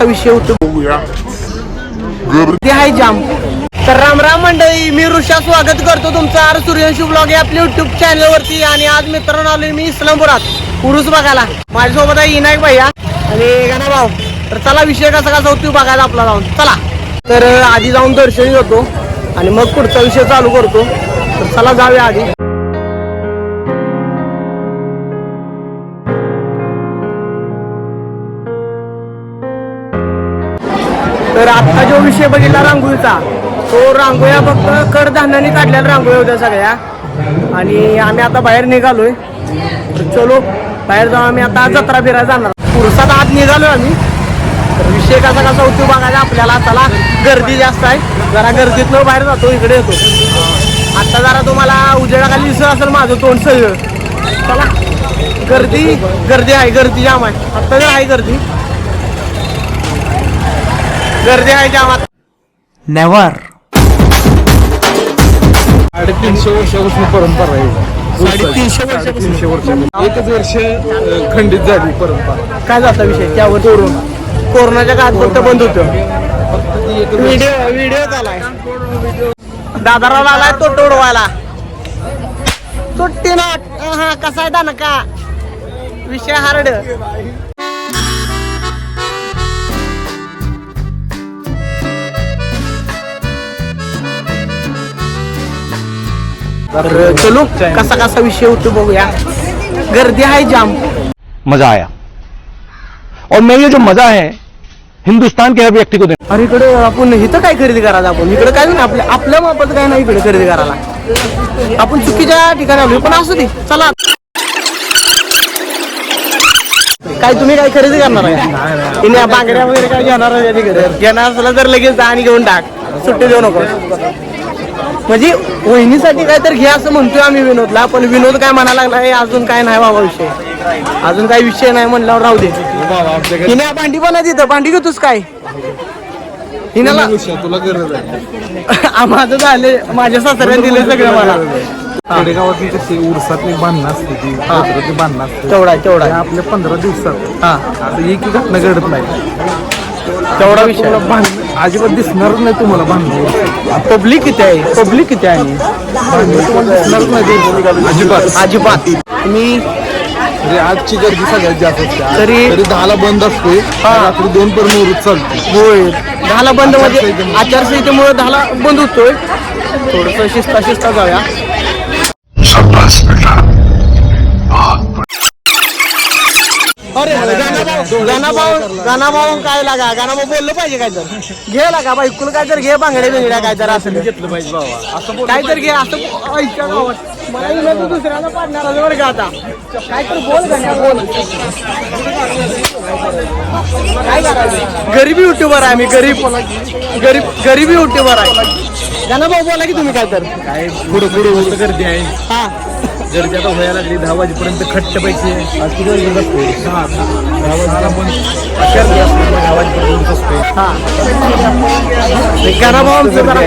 कसा विषय होतो. ते आहे जाम. तर राम राम मंडळी मी ऋषा स्वागत करतो तुमचं आर सूर्यवंशी ब्लॉग या आपल्या युट्यूब चॅनलवरती आणि आज मित्रांनो आलोय मी इस्लामपुरात उरुस बघायला. माझ्यासोबत आहे इनायक भैया आणि गाणा भाऊ तर चला विषय कसा कसा होतो बघायला आपला जाऊन. चला. तर आधी जाऊन दर्शन घेतो आणि मग पुढचा विषय चालू करतो. तर चला जाऊया आधी. विषय बघितला रांगोळीचा. तो रांगोळ्या फक्त कडधान्याने काढलेल्या रांगोळ्या होत्या सगळ्या. आणि आम्ही आता बाहेर निघालोय. चलो बाहेर जाऊ आम्ही आता जत्रा फिरायला जाणार. पुरसात आत निघालोय आम्ही. विषय कसा कसा होतो बघायला आपल्याला. चला गर्दी जास्त आहे. जरा गर्दीतनं बाहेर जातो इकडे येतो. आता जरा तुम्हाला उजेडाखाली दिसत असेल माझं तोंड सगळं. चला गर्दी गर्दी आहे गर्दी जाम आहे. आत्ता जर आहे गर्दी. गर्दी आहे जाम आता. नेवर साडेतीनशे वर्षापासून परंपरा आहे. साडेतीनशे वर्षापासून. तीनशे वर्ष एकच वर्ष अं, खंडित झाली परंपरा. काय झाला विषय? त्यावर जोरून कोरोनाच्या काळात फक्त बंद होतं. फक्त ती एकच व्हिडिओ व्हिडिओ झालाय. दादाराव आलाय तो तोडवायला. सुट्टी नाट हा कसा आहे दानका? विषय हार्ड तर चलो कसा कसा विषय होतो बघूया. गर्दी आहे जाम. मजा आया. और मैं ये जो मजा है हिंदुस्तान के हर व्यक्ति को देना अरे इकडे आपण इथं काय खरेदी करायचं आपण इकडे काय नाही आपल्या आपल्या मापाचं काय नाही इकडे खरेदी करायला. आपण चुकीच्या ठिकाणी आलोय पण असू दे चला. काय तुम्ही काय खरेदी करणार आहे? बांगड्या वगैरे काय घेणार आहे घेणार असला तर लगेच आणि घेऊन टाक. सुट्टी देऊ नको. म्हणजे वहिनीसाठी काय तर घ्या असं म्हणतोय आम्ही विनोदला पण विनोद काय म्हणायला लागलाय अजून काय नाही बाबा विषय. अजून काही विषय नाही म्हणल्यावर राहू दे. हिने भांडी पण तिथं. भांडी घेतोस काय? हिनाला तुला गरज आहे. माझं झाले माझ्या सासऱ्याने दिले सगळं मला. कशी बांधणं असते ती. जत्रेतली बांधणं असते. तेवढा तेवढा. आपल्या पंधरा दिवसात. हा. आता एक ही घटना घडत नाही. तेवढा विषय अजिबात दिसणार नाही तुम्हाला बांधणं पब्लिक किती आहे पब्लिक किती आहे. दिसणारच नाही. अजिबात. अजिबात. मी म्हणजे आजची गर्दी सगळ्यात जास्त असते. तरी- तरी दहाला बंद असते रात्री दोन पर्यंत उरूच चालते. होय. दहाला बंदमध्ये आचारसंहितेमुळे दहाला बंद होतोय. थोडस शिस्ता शिस्ता जाऊया अरे गाणा भाऊ गाणा भाऊ काय लागा? गाणा भाऊ बोललं पाहिजे काय तर? घे लागा बाई कुल काय तर घे बांगडे बिंगड्या काय तर असं. घेतलं पाहिजे बाबा असं काय तर घे असं ऐका गावात मला इथं तू दुसऱ्याला पाडणार आहे बरं का आता? काय तर बोल गाण्या बोल काय करायचं गरीबी युट्यूबर आहे मी गरीब. गरीब गरीबी युट्यूबर आहे. गाणा भाऊ बोला की तुम्ही काय तर. काय पुढे पुढे गर्दी आहे. हा. गर्दी आता व्हायला लागली दहा वाजेपर्यंत खट्ट पैसे आज किती वाजेपर्यंत असते दहा दहा वाजेला पण अशा दहा वाजेपर्यंत असते हा. गणाभाऊ आमचं जरा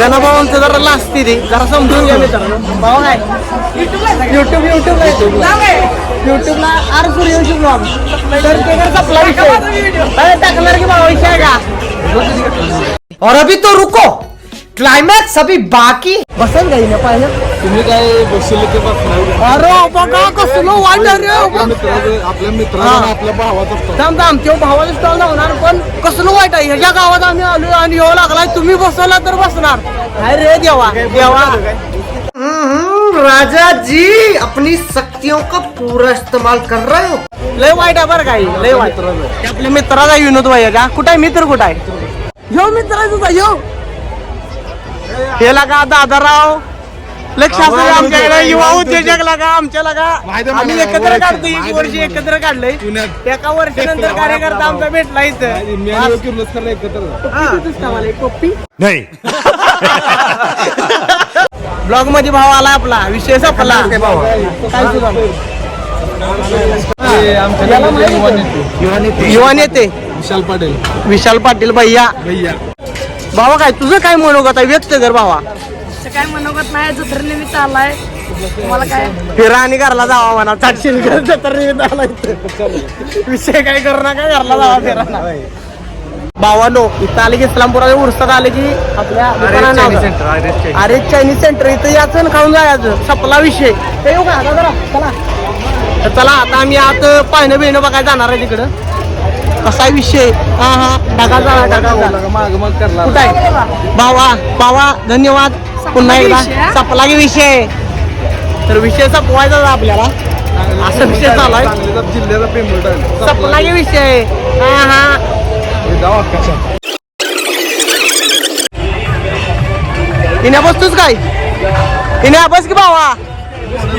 गणाभाऊ आमचं जरा लाजते ते जरा समजून घ्या मित्रांनो. भाऊ आहे युट्यूब युट्यूब युट्यूबला आर सूर्यवंशी ब्लॉग तर ते जर सप्लाय विषय टाकणार की भाऊ विषय आहे का? और अभी तो रुको. क्लाइमैक्स अभी बाकी. बसेल काही ना पाहिजे तुम्ही काय बसले ते बसणार अरे बघा कसलं वाईट आहे रे आपल्या मित्राचं आपल्या मित्राला. आणि आपल्या भावाचा असतो. थांब थांब तो भावाला स्टॉल लावणार पण कसलं वाईट आहे? ह्याच्या गावात आम्ही आलो आणि येऊ लागलाय तुम्ही बसवला तर बसणार. काय रे देवा देवा. राजा जी अपनी शक्तियों का पूरा इस्तेमाल कर रहे हो? लय वाईट आहे बरं काही लय वाईट. आपल्या मित्राचा विनोद भाई का? कुठं आहे? मित्र कुठं आहे? यो मित्र आहे तुझा यो हे लागा दादाराव. लक्ष असू दे आमच्याकडे. युवा उद्योजक लागा आमच्या लागा. आम्ही एकत्र काढतो एक वर्षी एकत्र काढलंय. एका वर्षानंतर कार्यकर्ता आमचा भेटला इथं. एकत्र. पप्पी ब्लॉग मध्ये भाव आला आपला विषय संपला. युवा नेते. विशाल पाटील. विशाल पाटील भैया. भैया. भावा काय तुझं काय मनोगत आहे? व्यक्त कर भावा. असं काय मनोगत नाही जत्रेनिमित्त आलाय. तुम्हाला काय? फिरा आणि घरला जावा म्हणा चाटशे जत्र आला इथं. विषय काय करू नका घरला जावा फिरा भावानो इथं आले की इस्लामपुरात उरसात आले की आपल्या अरे चायनीज. सेंटर इथं याचं खाऊन जायचं सपला विषय. येऊ का? आता जरा चला. चला आता आम्ही आत पाहणं बिणं बघायला जाणार आहे तिकडं. कसा विषय? हा हा. ढगा झाला ढगा झाला माग मग करला कुठं आहे? भावा भावा धन्यवाद. पुन्हा एकदा? सपला की विषय. तर विषय संपवायचा आपल्याला. असा विषय चालू आहे. जिल्ह्याचा सपला की विषय. हा हा. हे हिने बसतोच काय? हिने बस की भावा.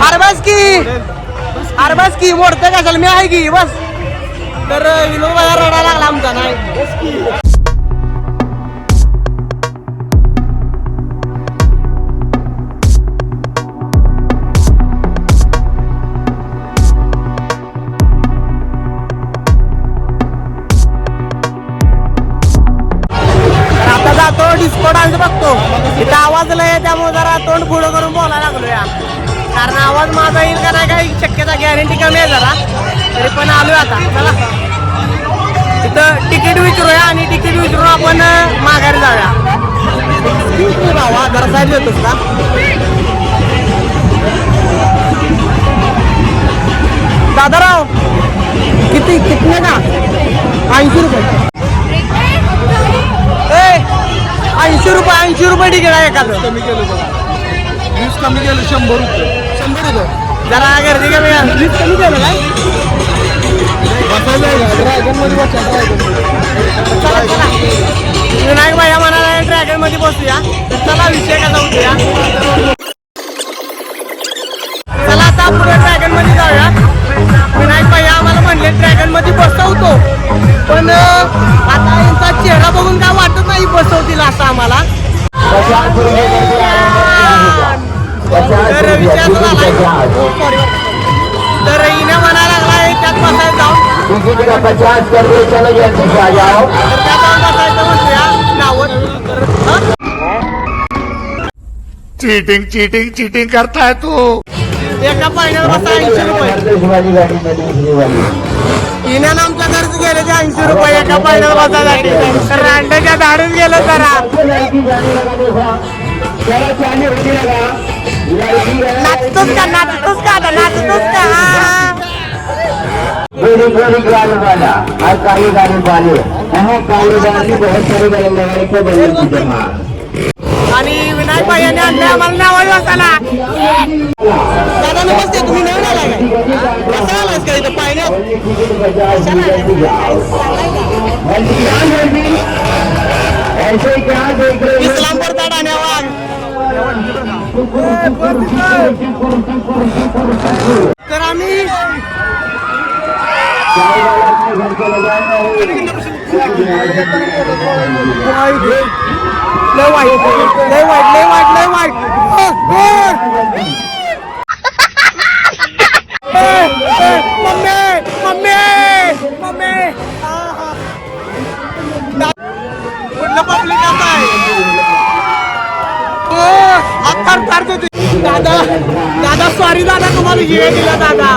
अरे बस की. अरे बस की. मोडतं कशाला? मी आहे की. बस. तर विनोद बाजार रडायला लागला आमचा नाही? डिस्को डान्स बघतो. इथं आवाज लय आहे, त्यामुळे जरा तोंड पुढं करून बोलायला लागलो या कारण आवाज माझा येईल का नाही काही शक्यता गॅरंटी कमी आहे जरा. तरी पण आलो आता. चला. इथं तिकीट विचारूया आणि तिकीट विचारून आपण माघारी जाऊया. जरा साईड देतोस का? रुपये तिकीट आहे एखादं कमी केलं बघा. वीस कमी केलं शंभर रुपये. शंभर रुपये? जरा गर्दी कमी आहे. वीस कमी केलं काय? बसायला आहे का मध्ये बसा चला चला. विनायक भाई म्हणाला ड्रॅगनमध्ये बसूया. तर चला विषय कसा उठूया चला आता पुढे ड्रॅगनमध्ये जाऊया. विनायक भाई आम्हाला म्हणले ड्रॅगनमध्ये बसवतो. पण अं, आता यांचा चेहरा बघून काय वाटत नाही बसवतील असं आम्हाला. तर हो, हिने म्हणायला त्यात बसायला जाऊन पचास कर बसायचं म्हणूया नावं हं? चीटिंग चीटिंग चीटिंग करता है तू एका पाण्यावर बसा ऐंशी रुपये वाली गाड़ी में दूसरी वाली हिने आमच्या घरच गेले ते ऐंशी रुपये एका पाण्यावर बसायसाठी. तर रांड्याच्या धाडून गेलो जरा. नाचतोच का? नाचतोस का? आता नाचतोस का? गोली गोली गाड़ी वाला और काली गाड़ी वाले यहाँ काली गाड़ी बहुत सारे गाड़ी लगाने को बनी थी जमा आणि विनायक भाई यांनी आणले आम्हाला बसायला. दादा नमस्ते तुम्ही नवीन आलाय काय कसं आलायस का इथं पाण्यात जल्दी जाओ जल्दी जाओ जल्दी ऐसे क्या देख रहे हो इस्लामपूर ताड आवाज तर आम्ही लय वाईट लय वाईट लय वाईट लय वाईट मम्मी पब्लिक आता आहे ओ, हात दादा दादा सॉरी दादा तुम्हाला शिव्या दिला दादा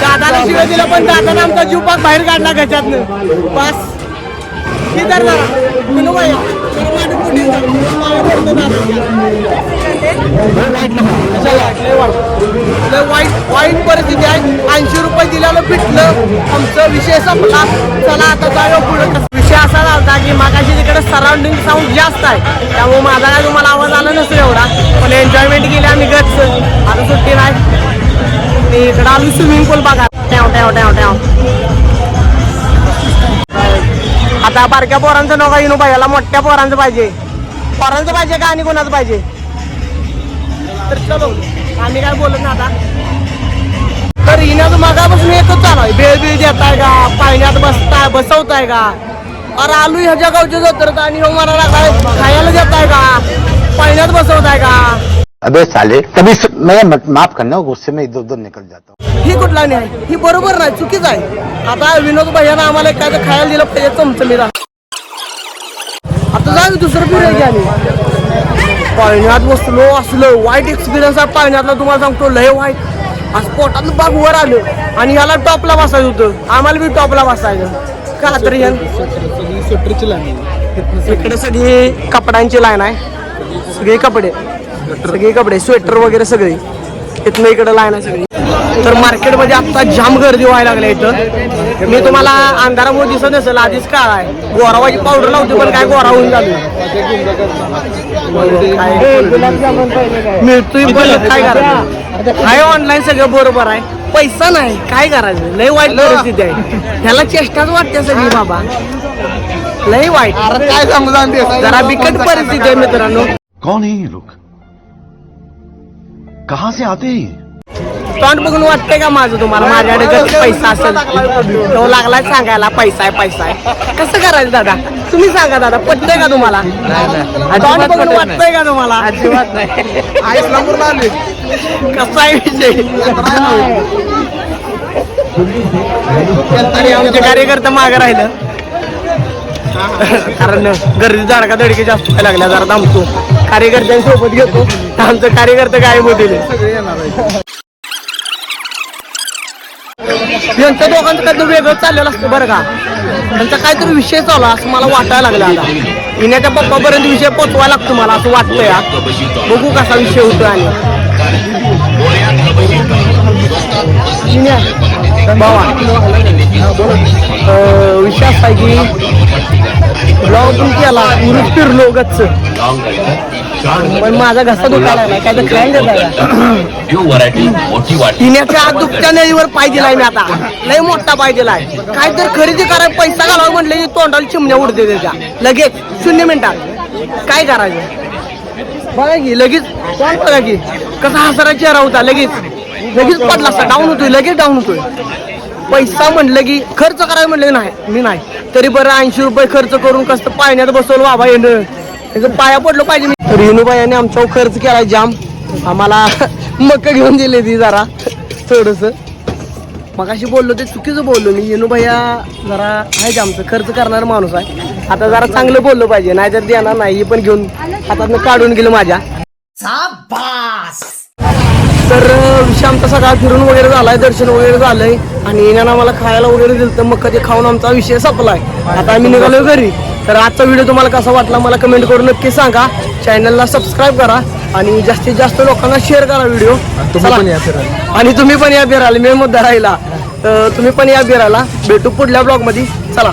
दादाला आमचा जीव- दिला पण दादाने आमचा जीव पाक बाहेर काढला घशातनं बस किती दादा पिनू दादा. वाईट. वाईट परिस्थिती आहे. ऐंशी रुपये दिल्याला पिटलं. आमचं विषय संपला. चला आता जाऊया पुढे. विषय असा झाला की मागाशी तिकडे सराउंडिंग साऊंड जास्त आहे. त्यामुळे माझा काय तुम्हाला आवाज आला नसेल एवढा. पण एन्जॉयमेंट केली आम्ही गच आता सुट्टी नाही. इकडं आम्ही स्विमिंग पूल बघा टॅव टॅव टॅव टॅव आता बारक्या पोरांचं नका इनू पाहिजे मोठ्या पोरांचं पाहिजे. पोरांचं पाहिजे का आणि कोणाचं पाहिजे? तर चलो आम्ही काय बोलत ना आता. तर हिनं मगापासून एकच चालू आहे. बेळ बिळ देताय का? पाण्यात बसताय बसवताय का? अरे आलू ह्याच्या गावच्या जत्रत आणि हो मला खायला देताय का? पाण्यात बसवताय का? अबे साले कभी. मैं माफ करना गुस्से में इधर उधर निकल जाता हूँ। ही कुठला न्याय? ही बरोबर नाही चुकीच आहे. आता विनोद भैयानं आम्हाला काय खायला दिलं पाहिजे चमचमीला आता जाऊ दुसरं की आम्ही पाण्यात बसलो असलो वाईट एक्सपिरियन्स आहे पाण्यातला तुम्हाला सांगतो लय वाईट. आज पोटात बाग वर आलं आणि ह्याला टॉपला बसायचं होतं. आम्हाला बी टॉपला बसायचं. का तरी स्वेटरची लाईन इकडे सगळी कपड्यांची लाईन आहे. सगळे कपडे. सगळे कपडे स्वेटर वगैरे सगळे. इथनं इकडे लाईन आहे सगळी. तर मार्केटमध्ये आता जाम गर्दी व्हायला लागल्या इथं. मी तुम्हाला अंधारामुळे दिसत नसेल आधीच काळ आहे. गोरावाची पावडर लावते पण काय गोरा होऊन झाली मिळतोय पण काय करायचं? आहे ऑनलाईन सगळं बरोबर आहे. पैसा नाही काय करायचं? लय वाईट परिस्थिती आहे. ह्याला चेष्टाच वाटते सगळी बाबा. लय वाईट. काय जरा बिकट परिस्थिती आहे मित्रांनो. कौन है ये लोग? कहां से आते हैं? तोंड बघून वाटतंय का माझं तुम्हाला? माझ्याकडे जर पैसा असेल. तो लागला सांगायला पैसा आहे पैसा आहे. कसं करायचं दादा? तुम्ही सांगा दादा पटतंय का तुम्हाला? तोंड बघून वाटतंय का तुम्हाला? अजिबात नाही. कसा आहे विषय आणि आमचे कार्यकर्ते मागे राहिलं. कारण गर्दी धडका धडकी जास्त व्हायला लागल्या जरा थांबतो. कार्यकर्त्यांसोबत घेतो. आमचं कार्यकर्ते काय होतील. यांच्या दोघांचं काहीतरी वेगळं चाललेलं असतं बरं का. त्यांचा काहीतरी विषय चालू असं मला वाटायला लागला आता. इन्याच्या पप्पापर्यंत विषय पोचवायला लागतो मला असं वाटतंय या बघू कसा विषय होतो आणि. इन्या, भावा विषय असा आहे की ब्लॉग पण केला पुरुष फिरलो गच्च. पण माझा घसा दुखायला लागला. काय तर खायला देता पिण्याच्या आत दुखत्या नळीवर पाय दिलाय मी आता. लय मोठा पाय दिलाय. काय तर खरेदी करायला पैसा घालावा म्हटलं की तोंडाला चिमण्या उडते त्याच्या. लगेच. शून्य मिनिटात. काय करायचं? बघा की लगेच कोण बघा की. कसा हसरा चेहरा होता लगेच. लगेच पडला असता. डाऊन होतोय लगेच डाऊन होतोय. पैसा म्हणलं की खर्च करायला म्हणलं की नाही मी नाही. तरी बरं ऐंशी रुपये खर्च करून कसं पाण्यात बसवलं बाबा येणं त्याचं पाया पडलं पाहिजे रेणुबाई यांनी आमच्यावर खर्च केला जाम. आम्हाला मक्क घेऊन दिले ती जरा थोडस. मगाशी बोललो ते चुकीचं बोललो मी. येणूबाया जरा आहे आमचं खर्च करणारा माणूस आहे. आता जरा चांगलं बोललं पाहिजे नाहीतर देणार नाही हे पण घेऊन हातातनं काढून गेलं माझ्या. तर विषय आमचा सगळा फिरून वगैरे झालाय दर्शन वगैरे झालंय. आणि यानं आम्हाला खायला वगैरे दिलं तर मग कधी खाऊन आमचा विषय संपलाय. आता आम्ही निघालोय घरी. तर आजचा व्हिडिओ तुम्हाला कसा वाटला मला कमेंट करून नक्की सांगा. चॅनलला सबस्क्राईब करा आणि जास्तीत जास्त लोकांना शेअर करा व्हिडिओ. आणि तुम्ही पण या फिरायला. मी मुद्दा राहिला. तर तुम्ही पण या फिरायला. भेटू पुढल्या ब्लॉगमध्ये. चला.